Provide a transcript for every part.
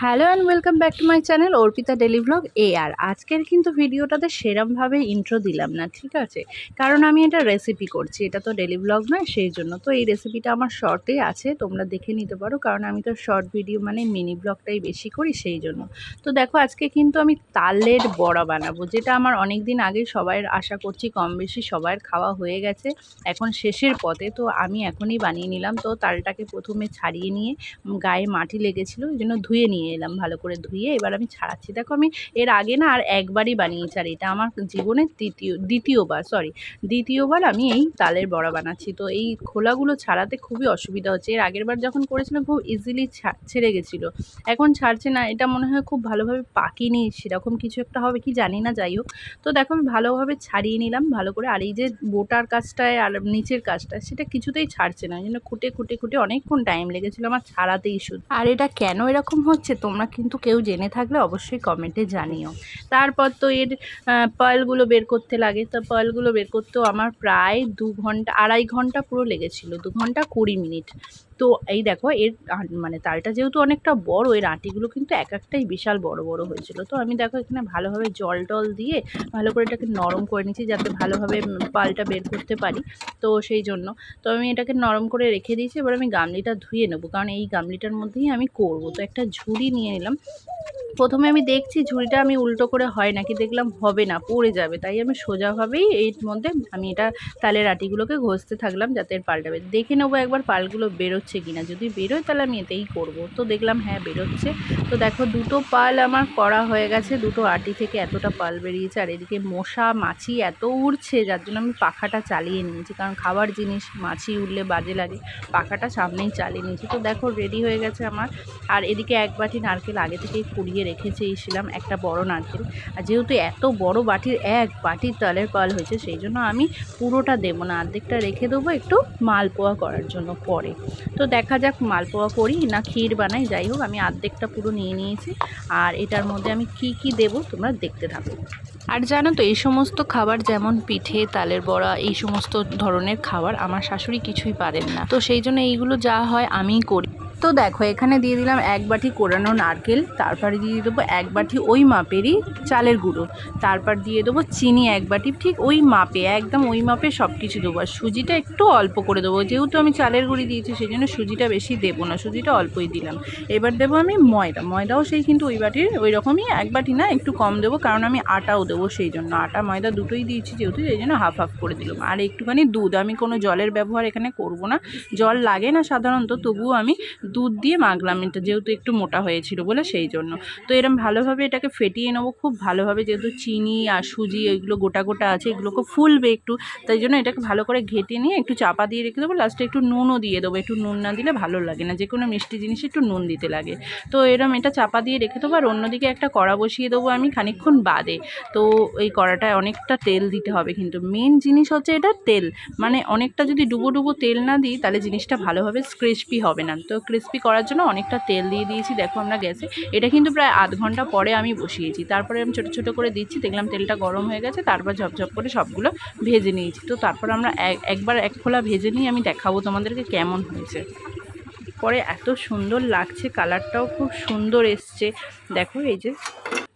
Hello and welcome back to my channel Arpita daily vlog এ আর। আজকের কিন্তু ভিডিওটাতে সেরমভাবে ইন্ট্রো দিলাম না, ঠিক আছে? কারণ আমি এটা রেসিপি করছি, এটা তো ডেলি ব্লগ নয়, সেই জন্য। তো এই রেসিপিটা আমার শর্টে আছে, তোমরা দেখে নিতে পারো, কারণ আমি তো শর্ট ভিডিও মানে মিনি ব্লগটাই বেশি করি, সেই জন্য। তো দেখো, আজকে কিন্তু আমি তালের বড়া বানাবো, যেটা আমার অনেক দিন আগে সবাই আশা করছি কম বেশি সবার খাওয়া হয়ে গেছে, এখন শেষের পথে, তো আমি এখনই বানিয়ে নিলাম। তো তালটাকে প্রথমে ছাড়িয়ে নিয়ে গায়ে মাটি লেগেছিলো, ওই জন্য ধুয়ে নিয়ে এলাম ভালো করে ধুয়ে, এবার আমি ছাড়াচ্ছি। দেখো আমি এর আগে না আর একবারই বানিয়েছি, আর এটা আমার জীবনের তৃতীয়, দ্বিতীয়বার সরি দ্বিতীয়বার আমি এই তালের বড়া বানাচ্ছি। তো এই খোলাগুলো ছাড়াতে খুবই অসুবিধা হচ্ছে। এর আগের বার যখন করেছিলাম, খুব ইজিলি ছেড়ে গেছিল। এখন ছাড়ছে না, এটা মনে হয় খুব ভালোভাবে পাকিনি, সেরকম কিছু একটা হবে কি জানি না, যাই হোক। তো দেখো আমি ভালোভাবে ছাড়িয়ে নিলাম, ভালো করে। আর এই যে বোটার কাজটায় আর নিচের কাজটায়, সেটা কিছুতেই ছাড়ছে না। জন্য খুঁটে খুঁটে খুঁটে অনেকক্ষণ টাইম লেগেছিলো আমার ছাড়াতেই শুধু। আর এটা কেন এরকম হচ্ছে তোমরা কিন্তু কেউ জেনে থাকলে অবশ্যই কমেন্টে জানিও। তারপর তো এর পালগুলো বের করতে লাগে। তো পালগুলো বের করতেও আমার প্রায় দু ঘণ্টা, আড়াই ঘণ্টা পুরো লেগেছিলো, দু ঘণ্টা কুড়ি মিনিট। তো এই দেখো, এর মানে তালটা যেহেতু অনেকটা বড়, এর আঁটিগুলো কিন্তু এক একটাই বিশাল বড় বড় হয়েছিল। তো আমি দেখো এখানে ভালোভাবে জল টল দিয়ে ভালো করে এটাকে নরম করে নিচ্ছি, যাতে ভালোভাবে পালটা বের করতে পারি। তো সেই জন্য। তো আমি এটাকে নরম করে রেখে দিয়েছি, এবার আমি গামলিটা ধুয়ে নেব, কারণ এই গামলিটার মধ্যেই আমি করব। তো একটা ঝুড়ি নিয়ে নিলাম প্রথমে আমি দেখছি ঝুড়িটা আমি উল্টো করে হয় নাকি, দেখলাম হবে না, পড়ে যাবে। তাই আমি সোজাভাবেই এর মধ্যে আমি এটা তালের আটিগুলোকে ঘষতে থাকলাম যাতে এর পাল্টাবে। দেখে নেব একবার পালগুলো বেরোচ্ছে কিনা। যদি বেরোয় তাহলে আমি এতেই করব। তো দেখলাম হ্যাঁ বেরোচ্ছে। তো দেখো দুটো পাল আমার করা হয়ে গেছে। দুটো আটি থেকে এতটা পাল বেরিয়েছে। আর এদিকে মশা, মাছি এত উড়ছে, যার জন্য আমি পাখাটা চালিয়ে নিয়েছি। কারণ খাবার জিনিস, মাছি উড়লে বাজে লাগে। পাখাটা সামনেই চালিয়ে নিয়েছি। তো দেখো রেডি হয়ে গেছে আমার। আর এদিকে এক বাটি নারকেল আগে থেকেই কুড়িয়ে রেখে চেয়েছিলাম একটা বড় নারকেল। আর যেহেতু এত বড় বাটির এক বাটির তালের পাল হয়েছে, সেই জন্য আমি পুরোটা দেবো না। অর্ধেকটা রেখে দেবো একটু মালপোয়া করার জন্য পরে। তো দেখা যাক মালপোয়া করি না ক্ষীর বানাই, যাই হোক, আমি অর্ধেকটা পুরো নিয়ে নিয়েছি। আর এটার মধ্যে আমি কি কি দেব তোমরা দেখতে থাকো। আর জানো তো, এই সমস্ত খাবার যেমন পিঠে, তালের বড়া, এই সমস্ত ধরনের খাবার আমার শাশুড়ি কিছুই পারেন না। তো সেই জন্য এইগুলো যা হয় আমিই করি। তো দেখো, এখানে দিয়ে দিলাম এক বাটি কোরানো নারকেল, তারপরে দিয়ে দেবো এক বাটি ওই মাপেরই চালের গুঁড়ো, তারপর দিয়ে দেবো চিনি এক বাটি, ঠিক ওই মাপে, একদম ওই মাপে সব কিছু দেবো। আর সুজিটা একটু অল্প করে দেবো, যেহেতু আমি চালের গুঁড়ি দিয়েছি সেই জন্য সুজিটা বেশি দেবো না, সুজিটা অল্পই দিলাম। এবার দেবো আমি ময়দা, ময়দাও সেই কিন্তু ওই বাটির ওই রকমই এক বাটি না, একটু কম দেবো, কারণ আমি আটাও দেবো সেই জন্য। আটা, ময়দা দুটোই দিয়েছি যেহেতু সেই জন্য হাফ হাফ করে দিলাম। আর একটুখানি দুধ, আমি কোনো জলের ব্যবহার এখানে করব না, জল লাগে না সাধারণত, তবুও আমি দুধ দিয়ে মাখলাম। এটা যেহেতু একটু মোটা হয়েছিল বলে সেই জন্য। তো এরম ভালোভাবে এটাকে ফেটিয়ে নেব। খুব ভালোভাবে যেহেতু চিনি আর সুজি এগুলো গোটা গোটা আছে, এগুলোকে ফুলবে একটু। তাই জন্য এটাকে ভালো করে ঘেটে নিয়ে একটু চাপা দিয়ে রেখে দেবো। লাস্টে একটু নুনও দিয়ে দেবো। একটু নুন না দিলে ভালো লাগে না। যে কোনো মিষ্টি জিনিসে একটু নুন দিতে লাগে। তো এরম এটা চাপা দিয়ে রেখে দেবো। আর অন্যদিকে একটা কড়া বসিয়ে দেবো আমি খানিক্ষণ বাদে। তো এই কড়াটায় অনেকটা তেল দিতে হবে কিন্তু। মেন জিনিস হচ্ছে এটা তেল। মানে অনেকটা যদি ডুবো ডুবো তেল না দিই, তাহলে জিনিসটা ভালোভাবে ক্রিসপি হবে না। তো ক্রিসপি করার জন্য অনেকটা তেল দিয়ে দিয়েছি। দেখো আমরা গ্যাসে এটা কিন্তু প্রায় আধ ঘণ্টা পরে আমি বসিয়েছি। তারপরে আমি ছোটো ছোটো করে দিচ্ছি। দেখলাম তেলটা গরম হয়ে গেছে। তারপর ঝপঝপ করে সবগুলো ভেজে নিয়েছি। তো তারপর আমরা একবার এক খোলা ভেজে নিয়ে আমি দেখাবো তোমাদেরকে কেমন হয়েছে। পরে এত সুন্দর লাগছে। কালারটাও খুব সুন্দর এসছে। দেখো এই যে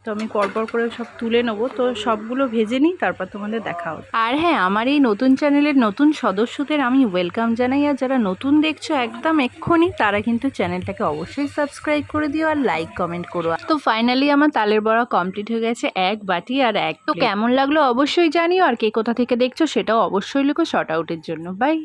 তো আমি পরপর করে সব তুলে নেব। তো সবগুলো ভেজে নিই, তারপর তোমাদের দেখা হবে। আর হ্যাঁ আমার এই নতুন চ্যানেলের নতুন সদস্যদের আমি ওয়েলকাম জানাই, আর যারা নতুন দেখছ একদম এক্ষুনি, তারা কিন্তু চ্যানেলটাকে অবশ্যই সাবস্ক্রাইব করে দিও আর লাইক, কমেন্ট করো। তো ফাইনালি আমার তালের বড়া কমপ্লিট হয়ে গেছে এক বাটি আর এক তো কেমন লাগল অবশ্যই জানিও, আর কে কোথা থেকে দেখছ সেটাও অবশ্যই লিখো শর্ট আউটের জন্য। বাই